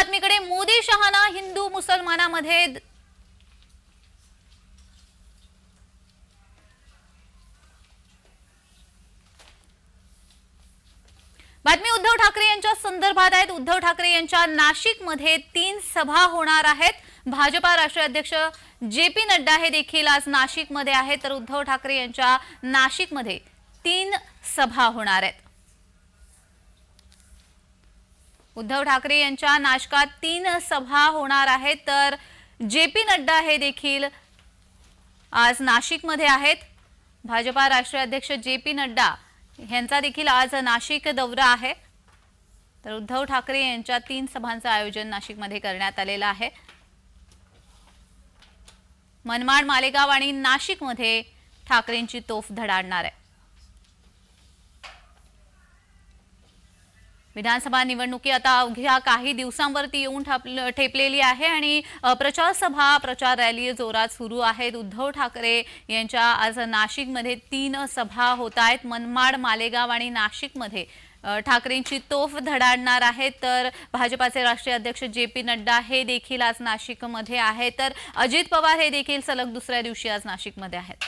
बातमीकडे मोदी शहाना हिंदू मुसलमानामध्ये बातमी उद्धव ठाकरे यांच्या संदर्भात आहेत. उद्धव ठाकरे यांच्या नाशिकमध्ये तीन सभा होणार आहेत. भाजपा राष्ट्रीय अध्यक्ष जे पी नड्डा हे देखील आज नाशिकमध्ये आहेत. तर उद्धव ठाकरे यांच्या नाशिकमध्ये तीन सभा होणार आहेत. उद्धव ठाकरे यांच्या नाशकात तीन सभा होणार आहेत तर जे पी नड्डा हे देखील आज नाशिकमध्ये आहेत. भाजपा राष्ट्रीय अध्यक्ष जे पी नड्डा यांचा देखील आज नाशिक दौरा आहे. तर उद्धव ठाकरे यांच्या तीन सभांचं आयोजन नाशिकमध्ये करण्यात आलेलं आहे. मनमाड मालेगाव आणि नाशिकमध्ये ठाकरेंची तोफ धडाडणार आहे. विधानसभा निवडणुकी आता अवघ्या काही दिवसांवरती येऊन ठेपलेली आहे आणि प्रचार सभा प्रचार रॅली जोरात सुरू आहेत. उद्धव ठाकरे यांच्या आज नाशिकमध्ये तीन सभा होत आहेत. मनमाड मालेगाव आणि नाशिकमध्ये ठाकरेंची तोफ धडाडणार आहे. तर भाजपाचे राष्ट्रीय अध्यक्ष जे पी नड्डा हे देखील आज नाशिकमध्ये आहेत. तर अजित पवार हे देखील सलग दुसऱ्या दिवशी आज नाशिकमध्ये आहेत.